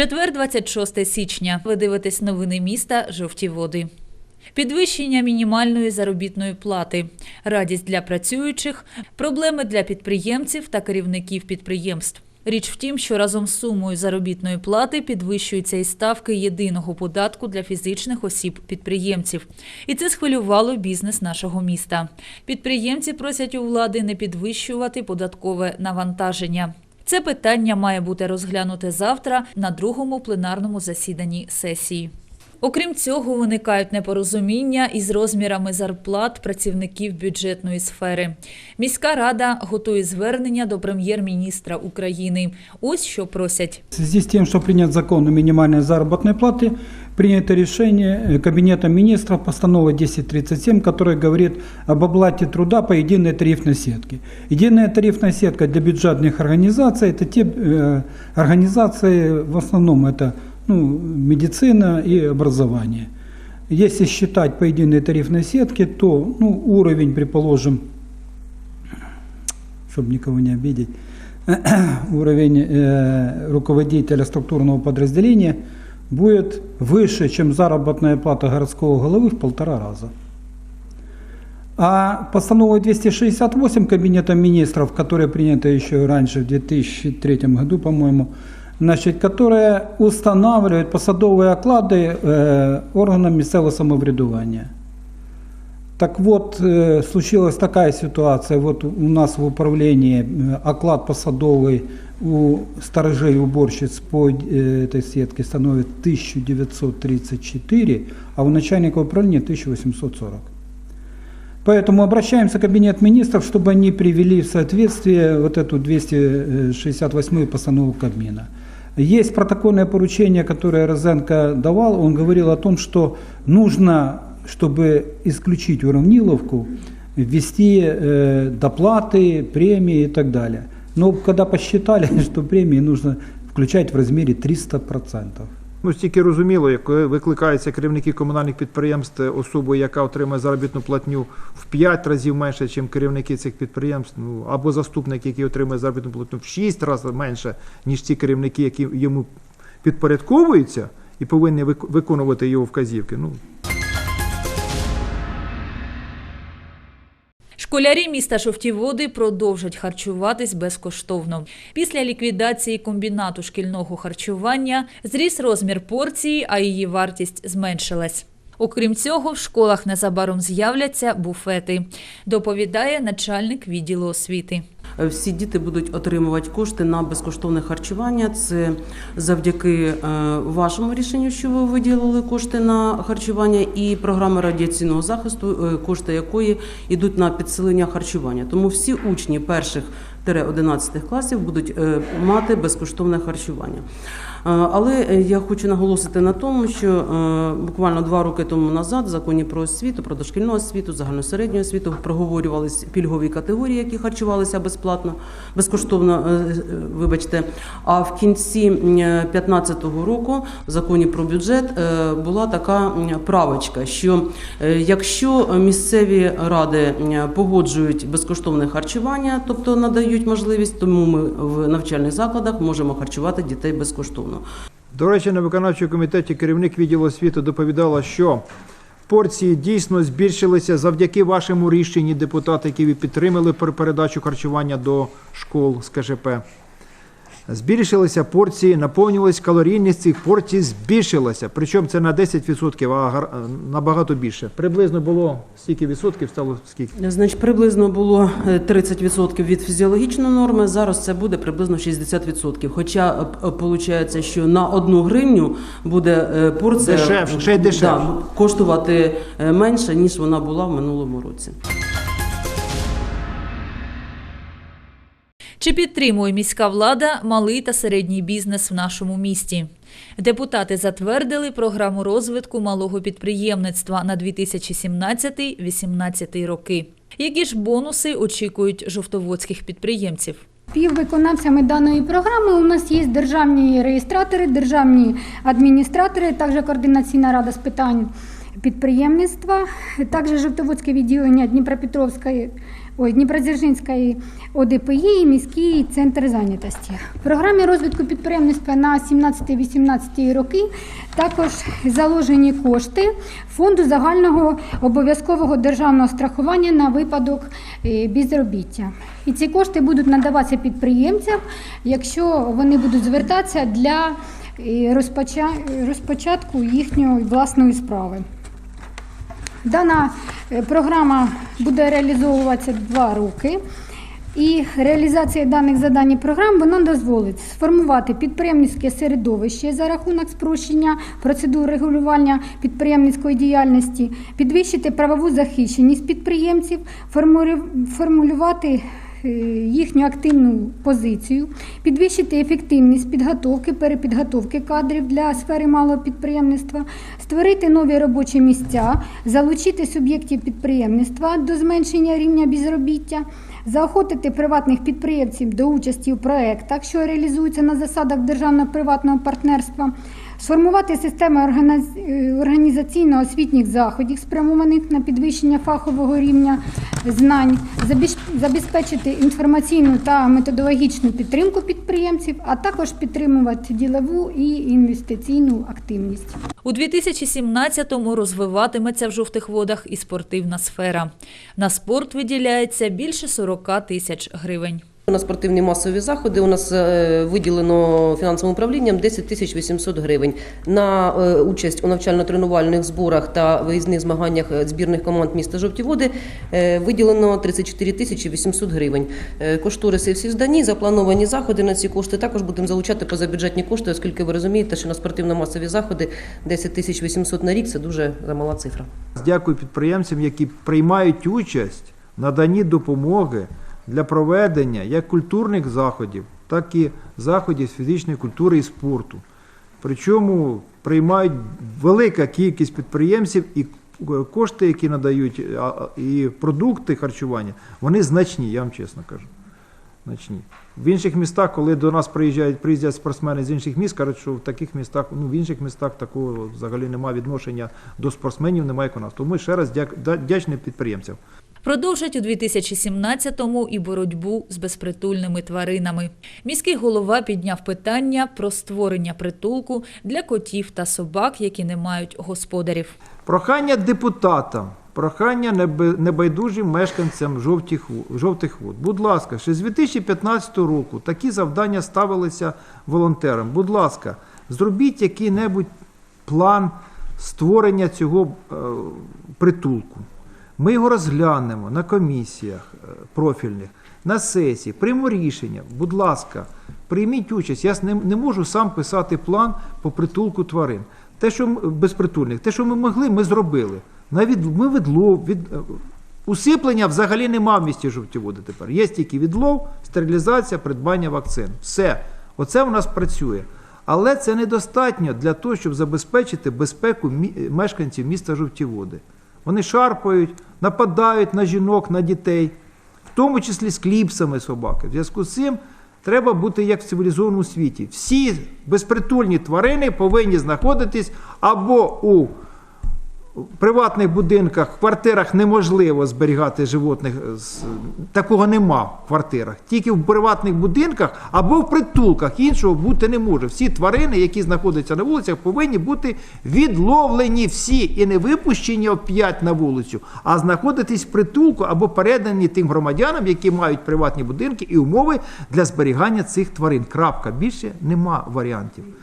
Четвер, 26 січня. Ви дивитесь новини міста Жовті води. Підвищення мінімальної заробітної плати, радість для працюючих, проблеми для підприємців та керівників підприємств. Річ в тім, що разом з сумою заробітної плати підвищуються і ставки єдиного податку для фізичних осіб-підприємців. І це схвилювало бізнес нашого міста. Підприємці просять у влади не підвищувати податкове навантаження. Це питання має бути розглянуте завтра на другому пленарному засіданні сесії. Окрім цього, виникають непорозуміння із розмірами зарплат працівників бюджетної сфери. Міська рада готує звернення до прем'єр-міністра України. Ось що просять. Связи с тем, что принят закон о минимальной заработной плате, принято решение э, Кабинетом министров постанова 1037, которое говорит об оплате труда по единой тарифной сетке. Единая тарифная сетка для бюджетных организаций – это те э, организации, в основном это ну, медицина и образование. Если считать по единой тарифной сетке, то ну, уровень, предположим, чтобы никого не обидеть, уровень э, руководителя структурного подразделения будет выше, чем заработная плата городского головы в полтора раза. А постановой 268 Кабинета министров, которая принята еще раньше, в 2003 году, по-моему, значит, которая устанавливает посадовые оклады э, органам местного самоврядування. Так вот, э, случилась такая ситуация, вот у нас в управлении э, оклад посадовый у сторожей уборщиц по э, этой сетке становит 1934, а у начальника управления 1840. Поэтому обращаемся в Кабинет министров, чтобы они привели в соответствие вот эту 268 постанову Кабмина. Есть протокольное поручение, которое Розенко давал. Он говорил о том, что нужно, чтобы исключить уравниловку, ввести э, доплаты, премии и так далее. Но когда посчитали, что премии нужно включать в размере 300%. Ну, стільки розуміло, як викликаються керівники комунальних підприємств особою, яка отримує заробітну платню в 5 разів менше, ніж керівники цих підприємств, ну або заступник, який отримує заробітну платню в 6 разів менше, ніж ті керівники, які йому підпорядковуються і повинні вик- виконувати його вказівки. Ну Школярі міста Шовтіводи продовжать харчуватись безкоштовно. Після ліквідації комбінату шкільного харчування зріс розмір порції, а її вартість зменшилась. Окрім цього, в школах незабаром з'являться буфети, доповідає начальник відділу освіти. Всі діти будуть отримувати кошти на безкоштовне харчування. Це завдяки е, вашому рішенню, що ви виділили кошти на харчування, і програми радіаційного захисту, е, кошти якої йдуть на підсилення харчування. Тому всі учні перших 11 класів будуть е, мати безкоштовне харчування. Е, Але я хочу наголосити на тому, що е, буквально два роки тому назад в законі про освіту, про дошкільну освіту, загальносередню освіту проговорювались пільгові категорії, які харчувалися безплатно, безкоштовно, вибачте. А в кінці 2015 року в законі про бюджет була така правочка, що якщо місцеві ради погоджують безкоштовне харчування, тобто надають можливість, тому ми в навчальних закладах можемо харчувати дітей безкоштовно. До речі, на виконавчому комітеті керівник відділу освіти доповідала, що порції дійсно збільшилися завдяки вашому рішенні, депутати, які підтримали при передачу харчування до школ з КЖП. Збільшилися порції, наповнювалась калорійність цих порцій збільшилася. Причому це на 10%, а набагато більше. Приблизно було стільки відсотків, стало скільки? Значить, приблизно було е, 30% від фізіологічної норми. Зараз це буде приблизно 60%. Хоча виходить, що на одну гривню буде е, порція Дешевше, ще й дешевше. Да, коштувати е, менше ніж вона була в минулому році. Чи підтримує міська влада малий та середній бізнес в нашому місті? Депутати затвердили програму розвитку малого підприємництва на 2017-2018 роки. Які ж бонуси очікують жовтоводських підприємців? Співвиконавцями даної програми у нас є державні реєстратори, державні адміністратори, також координаційна рада з питань підприємництва, також Жовтоводське відділення Дніпропетровської ой, Дніпродзержинської ОДПІ і міський центр зайнятості. В програмі розвитку підприємництва на 17-18 роки також заложені кошти фонду загального обов'язкового державного страхування на випадок е, безробіття. І ці кошти будуть надаватися підприємцям, якщо вони будуть звертатися для е, розпочатку їхньої власної справи. Дана е, програма буде реалізовуватися два роки. І реалізація даних задань і програм вона дозволить сформувати підприємницьке середовище за рахунок спрощення процедур регулювання підприємницької діяльності, підвищити правову захищеність підприємців, формулю- формулювати їхню активну позицію, підвищити ефективність підготовки, перепідготовки кадрів для сфери малого підприємництва, створити нові робочі місця, залучити суб'єктів підприємництва до зменшення рівня безробіття, заохотити приватних підприємців до участі у проектах, що реалізуються на засадах державно-приватного партнерства, сформувати систему організ- організаційно-освітніх заходів, спрямованих на підвищення фахового рівня знань, забезпечити інформаційну та методологічну підтримку підприємців, а також підтримувати ділову і інвестиційну активність. У 2017-му розвиватиметься в жовтих водах і спортивна сфера. На спорт виділяється більше 40 тисяч гривень. На спортивні масові заходи у нас е, виділено фінансовим управлінням 10 тисяч 800 гривень. На е, участь у навчально-тренувальних зборах та виїзних змаганнях е, збірних команд міста Жовті Води виділено 34 тисячі 800 гривень. Кошториси всі здані, заплановані заходи на ці кошти. Також будемо залучати позабюджетні кошти, оскільки ви розумієте, що на спортивно-масові заходи 10 тисяч 800 на рік це дуже замала цифра. Дякую підприємцям, які приймають участь в наданні допомоги для проведення як культурних заходів, так і заходів з фізичної культури і спорту. Причому приймають велика кількість підприємців і кошти, які надають, і продукти харчування, вони значні, я вам чесно кажу. Значні. В інших містах, коли до нас приїжджають, приїздять спортсмени з інших міст, кажуть, що в таких містах, ну в інших містах такого взагалі немає відношення до спортсменів, немає як у нас. Тому ще раз дяк, да- підприємцям. Продовжать у 2017-му і боротьбу з безпритульними тваринами. Міський голова підняв питання про створення притулку для котів та собак, які не мають господарів. Прохання депутатам, прохання небайдужим мешканцям жовтих вод. Будь ласка, ще з 2015 року такі завдання ставилися волонтерам. Будь ласка, зробіть який-небудь план створення цього е, притулку. Ми його розглянемо на комісіях е, профільних, на сесії, приймемо рішення. Будь ласка, прийміть участь. Я не, не можу сам писати план по притулку тварин. Те, що безпритульних, те, що ми могли, ми зробили. Навіть ми відлов, від, е, усиплення взагалі нема в місті жовті води тепер. Є тільки відлов, стерилізація, придбання вакцин. Все. Оце у нас працює. Але це недостатньо для того, щоб забезпечити безпеку мешканців міста Жовті Води. Вони шарпають, нападають на жінок, на дітей, в тому числі з кліпсами собаки. В зв'язку з цим треба бути як в цивілізованому світі. Всі безпритульні тварини повинні знаходитись або у приватних будинках, в квартирах неможливо зберігати животних. Такого нема в квартирах. Тільки в приватних будинках або в притулках. Іншого бути не може. Всі тварини, які знаходяться на вулицях, повинні бути відловлені всі і не випущені оп'ять на вулицю, а знаходитись в притулку або передані тим громадянам, які мають приватні будинки і умови для зберігання цих тварин. Крапка. Більше нема варіантів.